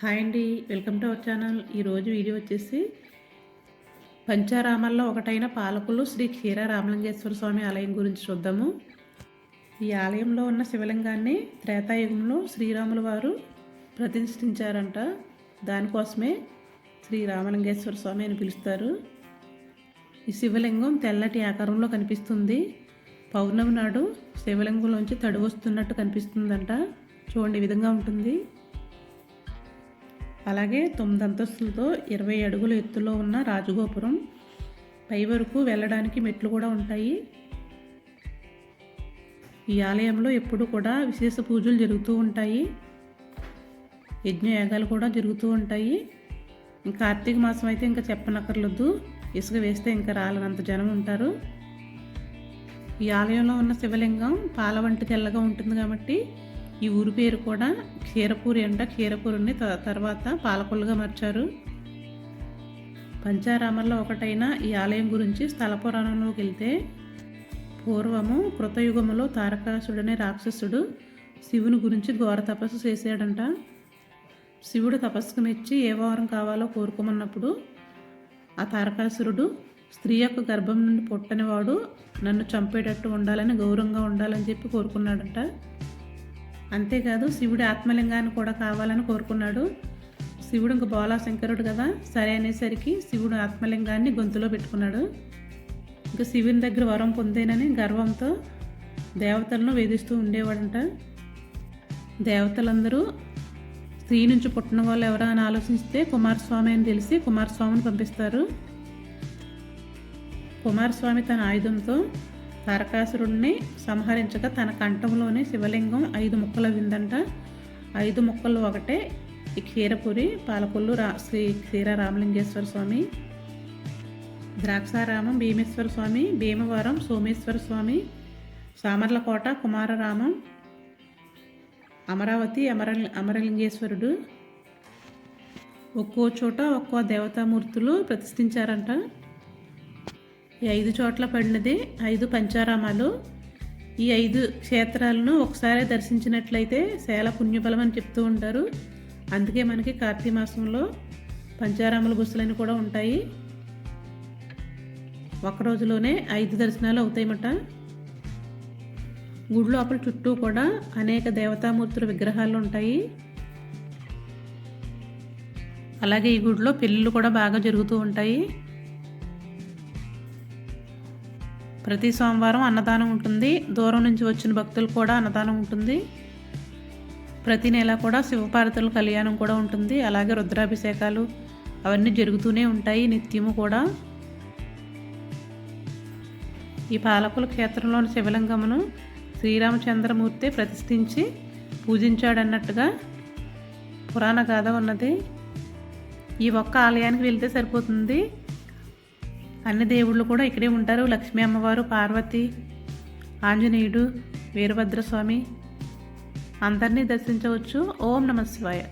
Hi అండి welcome to our channel. ఈరోజు video వచ్చేసి పంచారామాల్లో ఒకటైన పాలకులు శ్రీ క్షీర రామలింగేశ్వర స్వామి ఆలయం గురించి చూద్దాము. ఈ ఆలయంలో ఉన్న శివలింగాన్ని త్రేతాయుగంలో శ్రీరాములు వారు ప్రతిష్ఠించారంట. దానికోసమే శ్రీ రామలింగేశ్వర స్వామి అని పిలుస్తారు. ఈ శివలింగం తెల్లటి ఆకారంలో కనిపిస్తుంది. పౌర్ణమి నాడు శివలింగంలోంచి తడి వస్తున్నట్టు కనిపిస్తుందంట. చూడండి ఈ విధంగా ఉంటుంది. అలాగే తొమ్మిది అంతస్తులతో ఇరవై అడుగుల ఎత్తులో ఉన్న రాజగోపురం. పై వరకు వెళ్ళడానికి మెట్లు కూడా ఉంటాయి. ఈ ఆలయంలో ఎప్పుడు కూడా విశేష పూజలు జరుగుతూ ఉంటాయి. యజ్ఞయాగాలు కూడా జరుగుతూ ఉంటాయి. ఇంకా కార్తీక మాసం అయితే ఇంకా చెప్పనక్కర్లేదు. ఇసుక వేస్తే ఇంకా రాలనంత జనం ఉంటారు. ఈ ఆలయంలో ఉన్న శివలింగం పాల వంటి తెల్లగా ఉంటుంది కాబట్టి ఈ ఊరి పేరు కూడా క్షీరపూరి అంట. క్షీరపూరిని త- తర్వాత పాలకొల్లుగా మార్చారు. పంచారామాల్లో ఒకటైన ఈ ఆలయం గురించి స్థల పురాణంలోకి వెళ్తే పూర్వము కృతయుగములో తారకాసుడనే రాక్షసుడు శివుని గురించి ఘోర తపస్సు చేశాడంట. శివుడు తపస్సుకు మెచ్చి ఏ వారం కావాలో కోరుకోమన్నప్పుడు ఆ తారకాసురుడు స్త్రీ యొక్క గర్భం నుండి పుట్టనివాడు నన్ను చంపేటట్టు ఉండాలని గౌరవంగా ఉండాలని చెప్పి కోరుకున్నాడంట. అంతేకాదు శివుడి ఆత్మలింగాన్ని కూడా కావాలని కోరుకున్నాడు. శివుడు ఇంక బోలాశంకరుడు కదా సరే అనేసరికి శివుడు ఆత్మలింగాన్ని గొంతులో పెట్టుకున్నాడు. ఇంకా శివుని దగ్గర వరం పొందేనని గర్వంతో దేవతలను వేధిస్తూ ఉండేవాడంట. దేవతలందరూ స్త్రీ నుంచి పుట్టిన వాళ్ళు ఎవరా అని ఆలోచిస్తే కుమారస్వామి అని తెలిసి కుమారస్వామిని పంపిస్తారు. కుమారస్వామి తన ఆయుధంతో తారకాసురుడిని సంహరించగా తన కంఠంలోనే శివలింగం ఐదు ముక్కలు విందంట. ఐదు ముక్కలు ఒకటే ఈ క్షీరపురి పాలకొల్లు రా శ్రీ క్షీర రామలింగేశ్వర స్వామి ద్రాక్షారామం భీమేశ్వర స్వామి భీమవరం సోమేశ్వర స్వామి సామర్లకోట కుమారరామం అమరావతి అమర అమరలింగేశ్వరుడు. ఒక్కో చోట ఒక్కో దేవతామూర్తులు ప్రతిష్ఠించారంట. ఈ ఐదు చోట్ల పడినది ఐదు పంచారామాలు. ఈ ఐదు క్షేత్రాలను ఒకసారి దర్శించినట్లయితే శేల పుణ్యఫలం అని చెప్తూ ఉంటారు. అందుకే మనకి కార్తీక మాసంలో పంచారాముల గుస్సులని కూడా ఉంటాయి. ఒక రోజులోనే ఐదు దర్శనాలు అవుతాయన్నమాట. గుడి లోపల చుట్టూ కూడా అనేక దేవతామూర్తుల విగ్రహాలు ఉంటాయి. అలాగే ఈ గుడిలో పెళ్ళిళ్ళు కూడా బాగా జరుగుతూ ఉంటాయి. ప్రతి సోమవారం అన్నదానం ఉంటుంది. దూరం నుంచి వచ్చిన భక్తులు కూడా అన్నదానం ఉంటుంది. ప్రతి నెల కూడా శివపార్వతుల కళ్యాణం కూడా ఉంటుంది. అలాగే రుద్రాభిషేకాలు అవన్నీ జరుగుతూనే ఉంటాయి నిత్యము కూడా. ఈ పాలకుల క్షేత్రంలోని శివలింగమును శ్రీరామచంద్రమూర్తి ప్రతిష్ఠించి పూజించాడన్నట్టుగా పురాణ గాథ ఉన్నది. ఈ ఒక్క ఆలయానికి వెళ్తే సరిపోతుంది. అన్ని దేవుళ్ళు కూడా ఇక్కడే ఉంటారు. లక్ష్మీ అమ్మవారు పార్వతి ఆంజనేయుడు వీరభద్రస్వామి అందరినీ దర్శించవచ్చు. ఓం నమ శివాయ.